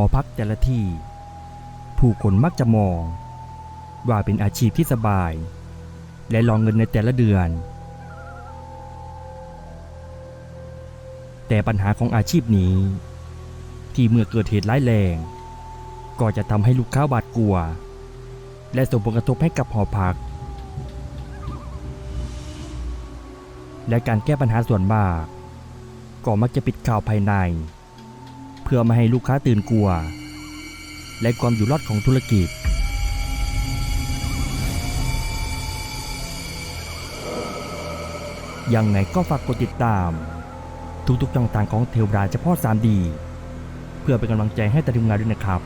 อพักแต่ละที่ ผู้คนมักจะมอง ว่าเป็นอาชีพที่สบาย และรองเงินในแต่ละเดือน แต่ปัญหาของอาชีพนี้ ที่เมื่อเกิดเหตุร้ายแรง ก็จะทำให้ลูกค้าบาดกลัว และส่งผลกระทบให้กับหอพัก และการแก้ปัญหาส่วนมาก ก็มักจะปิดข่าวภายใน พื่อไม่ให้ลูกค้าตื่นกลัว และความอยู่รอดของธุรกิจ ยังไงก็ฝากกดติดตาม ทุกๆต่างๆของเทวดาเฉพาะสามดี เพื่อเป็นกำลังใจให้แต่ทีมงานด้วยนะครับ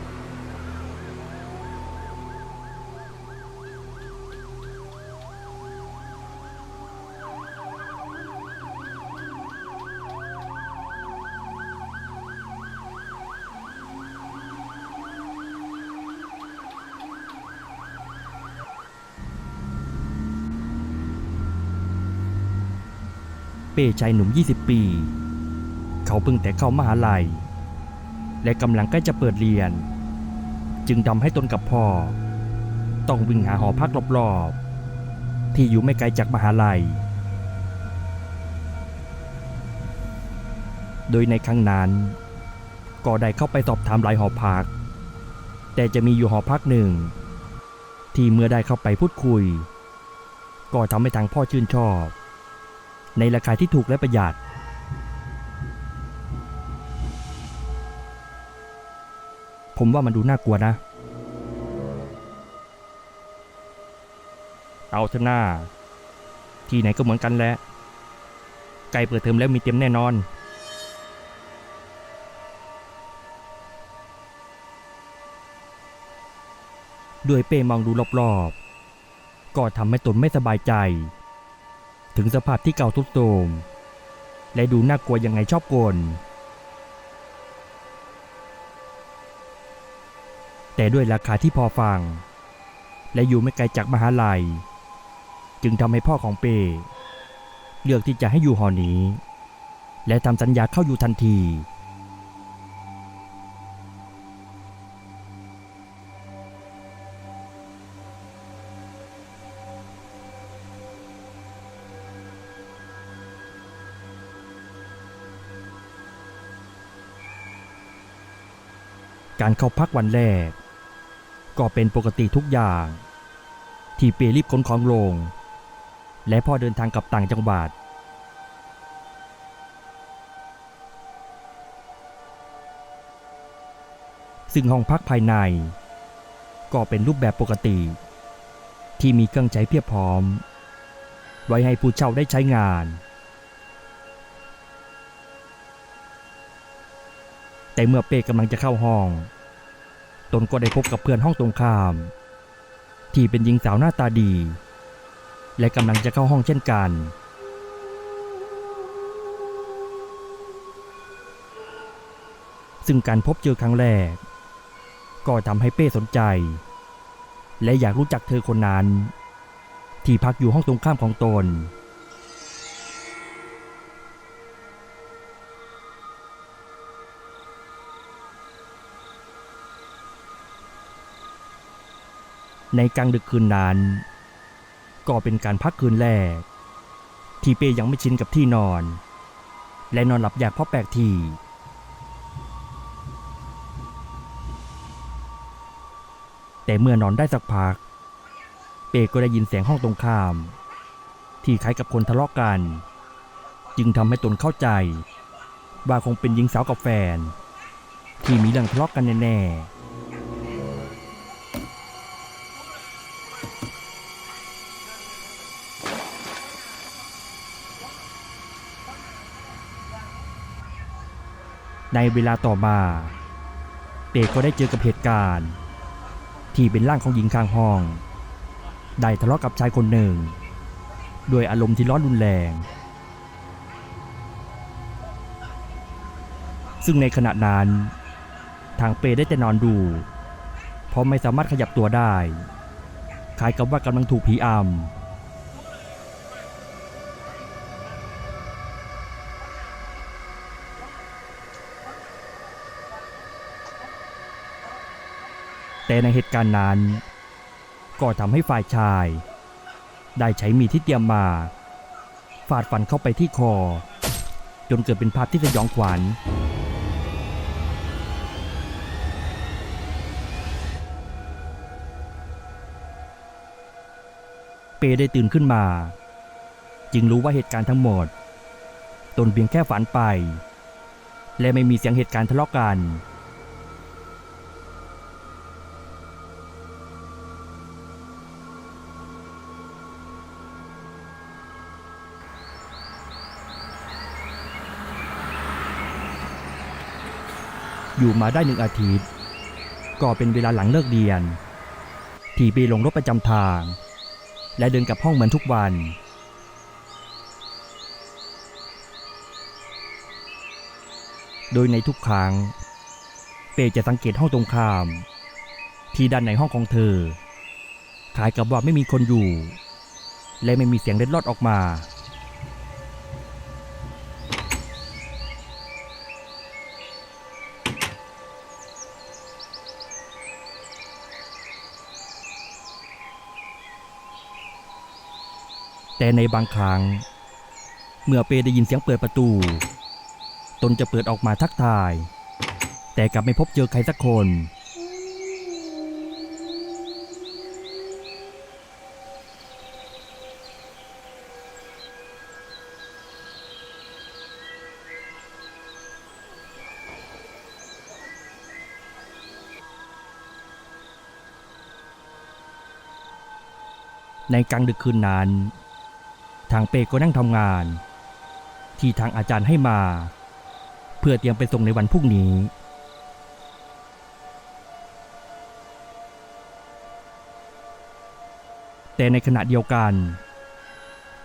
เป้ชายหนุ่ม 20 ปี เขาเพิ่งแต่เข้ามหาลัย และกำลังใกล้จะเปิดเรียน จึงทำให้ตนกับพ่อ ต้องวิ่งหาหอพักรอบๆ ที่อยู่ไม่ไกลจากมหาลัย โดยในครั้งนั้น ก็ได้เข้าไปสอบถามหลายหอพัก แต่จะมีอยู่หอพักหนึ่ง ที่เมื่อได้เข้าไปพูดคุย ก็ทำให้ทางพ่อชื่นชอบ ในราคาที่ถูกและประหยัด ผมว่ามันดูน่ากลัวนะ เอาเถอะหน้า ที่ไหนก็เหมือนกันแหละใกล้เปิดเทอมแล้วมีเต็มแน่นอน ด้วยเป้มองดูรอบๆ ก็ทำให้ตนไม่สบายใจ ถึงสภาพที่เก่าทุดโทรมและดูน่ากลัวยังไงชอบกลแต่ด้วยราคาที่พอฟัง และอยู่ไม่ไกลจากมหาลัย จึงทำให้พ่อของเป เลือกที่จะให้อยู่หอนี้ และทำสัญญาเข้าอยู่ทันที การเข้าพักวันแรก ก็เป็นปกติทุกอย่าง ที่เปรีบขนของลง และพ่อเดินทางกลับต่างจังหวัด ซึ่งห้องพักภายใน ก็เป็นรูปแบบปกติ ที่มีเครื่องใช้เพียบพร้อม ไว้ให้ผู้เช่าได้ใช้งาน แต่เมื่อเป้กำลังจะเข้าห้อง ตนก็ได้พบกับเพื่อนห้องตรงข้าม ที่เป็นหญิงสาวหน้าตาดี และกำลังจะเข้าห้องเช่นกัน ซึ่งการพบเจอครั้งแรก ก็ทำให้เป้สนใจ และอยากรู้จักเธอคนนั้น ที่พักอยู่ห้องตรงข้ามของตน ในกลางดึกคืนนั้น ก็เป็นการพักคืนแรก ที่เป้ยังไม่ชินกับที่นอน และนอนหลับยากเพราะแปลกที่แต่เมื่อนอนได้สักพัก เป้ก็ได้ยินเสียงห้องตรงข้าม ที่คล้ายกับคนทะเลาะกัน จึงทำให้ตนเข้าใจ ว่าคงเป็นหญิงสาวกับแฟน ที่มีเรื่องทะเลาะกันแน่ๆ ในเวลาต่อมาเปก็ได้เจอกับเหตุการณ์ ที่เป็นร่างของหญิงข้างห้อง ได้ทะเลาะกับชายคนหนึ่ง ด้วยอารมณ์ที่ร้อนรุนแรง ซึ่งในขณะนั้น ทางเปได้แต่นอนดู เพราะไม่สามารถขยับตัวได้ คล้ายกับว่ากำลังถูกผีอำ แต่ในเหตุการณ์นั้น ก็ทำให้ฝ่ายชาย ได้ใช้มีดที่เตรียมมา ฟาดฟันเข้าไปที่คอ จนเกิดเป็นภาพที่สยองขวัญเปได้ตื่นขึ้นมา จึงรู้ว่าเหตุการณ์ทั้งหมด ตนเพียงแค่ฝันไป และไม่มีเสียงเหตุการณ์ทะเลาะกัน อยู่มาได้หนึ่งอาทิตย์ ก็เป็นเวลาหลังเลิกเรียน ที่ไปลงรถประจำทาง และเดินกลับห้องเหมือนทุกวัน โดยในทุกครั้ง เปจะสังเกตห้องตรงข้าม ที่ด้านในห้องของเธอคล้ายกับว่าไม่มีคนอยู่ และไม่มีเสียงเล็ดลอดออกมา แต่ในบางครั้ง เมื่อเปได้ยินเสียงเปิดประตู ตนจะเปิดออกมาทักทาย แต่กลับไม่พบเจอใครสักคน ในกลางดึกคืนนั้น ทางเปก็นั่งทำงาน ที่ทางอาจารย์ให้มา เพื่อเตรียมไปส่งในวันพรุ่งนี้ แต่ในขณะเดียวกัน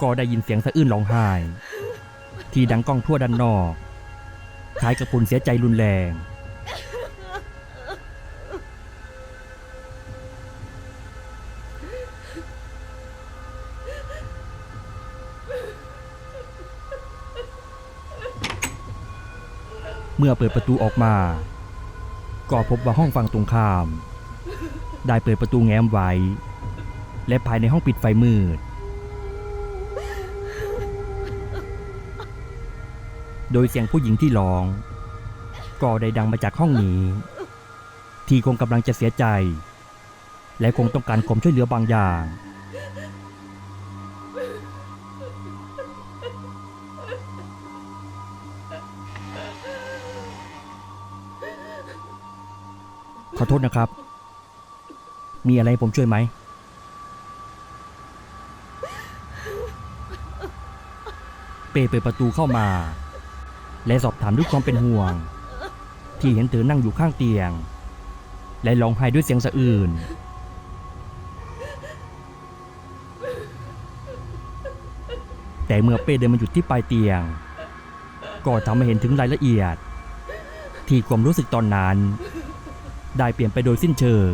ก็ได้ยินเสียงสะอื้นร้องไห้ ที่ดังก้องทั่วด้านนอกคล้ายกับคนเสียใจรุนแรง เมื่อเปิดประตูออกมา ก็พบว่าห้องฝั่งตรงข้าม ได้เปิดประตูแง้มไว้ และภายในห้องปิดไฟมืด โดยเสียงผู้หญิงที่ร้อง ก็ได้ดังมาจากห้องนี้ ที่คงกำลังจะเสียใจ และคงต้องการความช่วยเหลือบางอย่าง ขอโทษนะครับ มีอะไรผมช่วยไหม เปเปิดประตูเข้ามา และสอบถามด้วยความเป็นห่วง ที่เห็นเธอนั่งอยู่ข้างเตียง และร้องไห้ด้วยเสียงสะอื้นแต่เมื่อเป้เดินมาหยุดที่ปลายเตียง ก็ทำให้เห็นถึงรายละเอียด ที่ความรู้สึกตอนนั้น ได้เปลี่ยนไปโดยสิ้นเชิง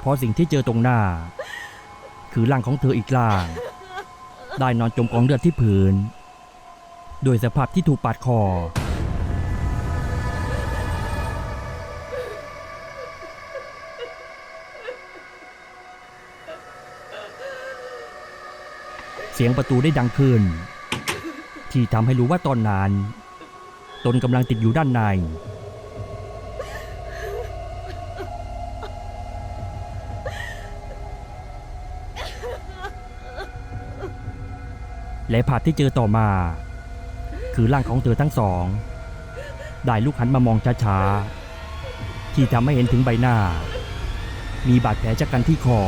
เพราะสิ่งที่เจอตรงหน้า คือร่างของเธออีกร่าง ได้นอนจมกองเลือดที่ผืนโดยสภาพที่ถูกปาดคอ เสียงประตูได้ดังขึ้น ที่ทำให้รู้ว่าตอนนั้น ตนกำลังติดอยู่ด้านใน และภาพที่เจอต่อมา คือร่างของเธอทั้งสอง ได้ลุกหันมามองช้าๆที่ทำให้เห็นถึงใบหน้า มีบาดแผลจากกันที่คอ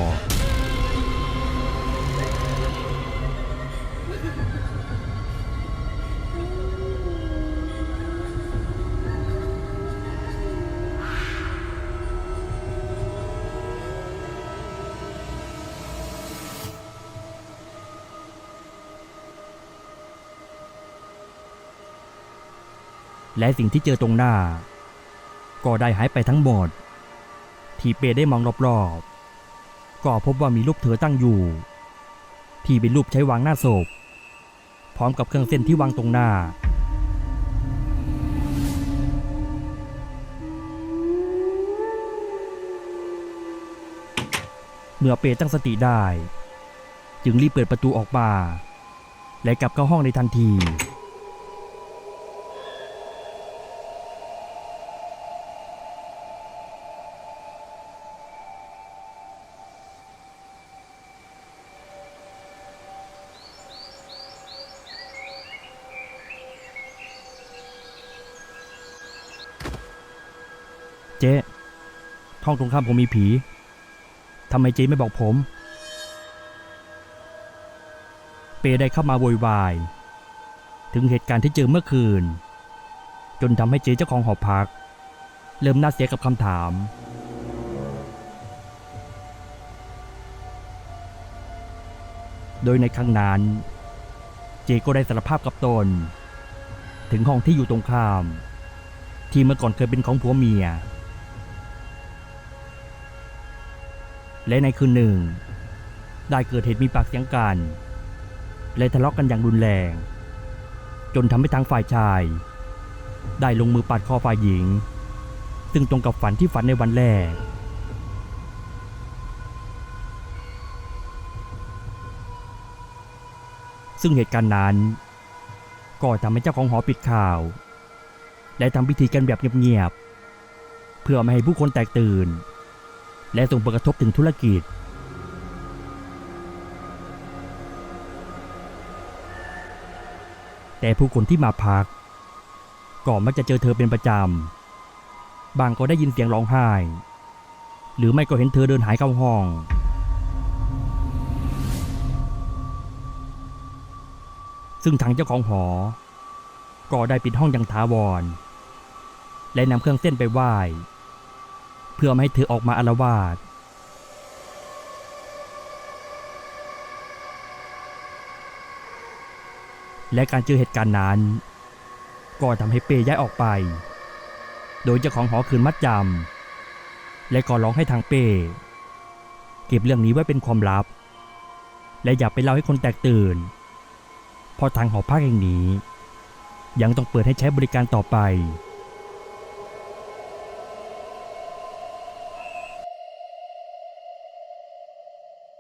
และสิ่งที่เจอตรงหน้า ก็ได้หายไปทั้งหมด ทีเปได้มองรอบๆ ก็พบว่ามีรูปเธอตั้งอยู่ ที่เป็นรูปใช้วางหน้าศพ พร้อมกับเครื่องเส้นที่วางตรงหน้า เมื่อเปตั้งสติได้ จึงรีบเปิดประตูออกมา และกลับเข้าห้องในทันที เจ๊ห้องตรงข้ามผมมีผีทำไมเจ๊ไม่บอกผม เปได้เข้ามาโวยวาย ถึงเหตุการณ์ที่เจอเมื่อคืน จนทำให้เจ๊เจ้าของหอพัก เริ่มน่าเสียกับคำถาม โดยในครั้งนั้น เจก็ได้สารภาพกับตน ถึงห้องที่อยู่ตรงข้าม ที่เมื่อก่อนเคยเป็นของผัวเมีย และในคืนหนึ่ง ได้เกิดเหตุมีปากเสียงกัน และทะเลาะกันอย่างรุนแรง จนทำให้ทางฝ่ายชาย ได้ลงมือปาดคอฝ่ายหญิง ซึ่งตรงกับฝันที่ฝันในวันแรก ซึ่งเหตุการณ์นั้น ก็ทำให้เจ้าของหอปิดข่าว และทำพิธีกันแบบเงียบๆเพื่อไม่ให้ผู้คนแตกตื่น และส่งผลกระทบถึงธุรกิจ แต่ผู้คนที่มาพักก็มักจะเจอเธอเป็นประจำ บางก็ได้ยินเสียงร้องไห้ หรือไม่ก็เห็นเธอเดินหายเข้าห้องซึ่งทางเจ้าของหอ ก็ได้ปิดห้องอย่างถาวร และนำเครื่องเส้นไปไหว้ เพื่อไม่ให้เธอออกมาอาละวาดและการเจอเหตุการณ์นั้น ก็ทำให้เปย์ย้ายออกไป โดยเจ้าของหอคืนมัดจำและก็ร้องให้ทางเป้ เก็บเรื่องนี้ไว้เป็นความลับ และอย่าไปเล่าให้คนแตกตื่นเพราะทางหอพักแห่งนี้ ยังต้องเปิดให้ใช้บริการต่อไป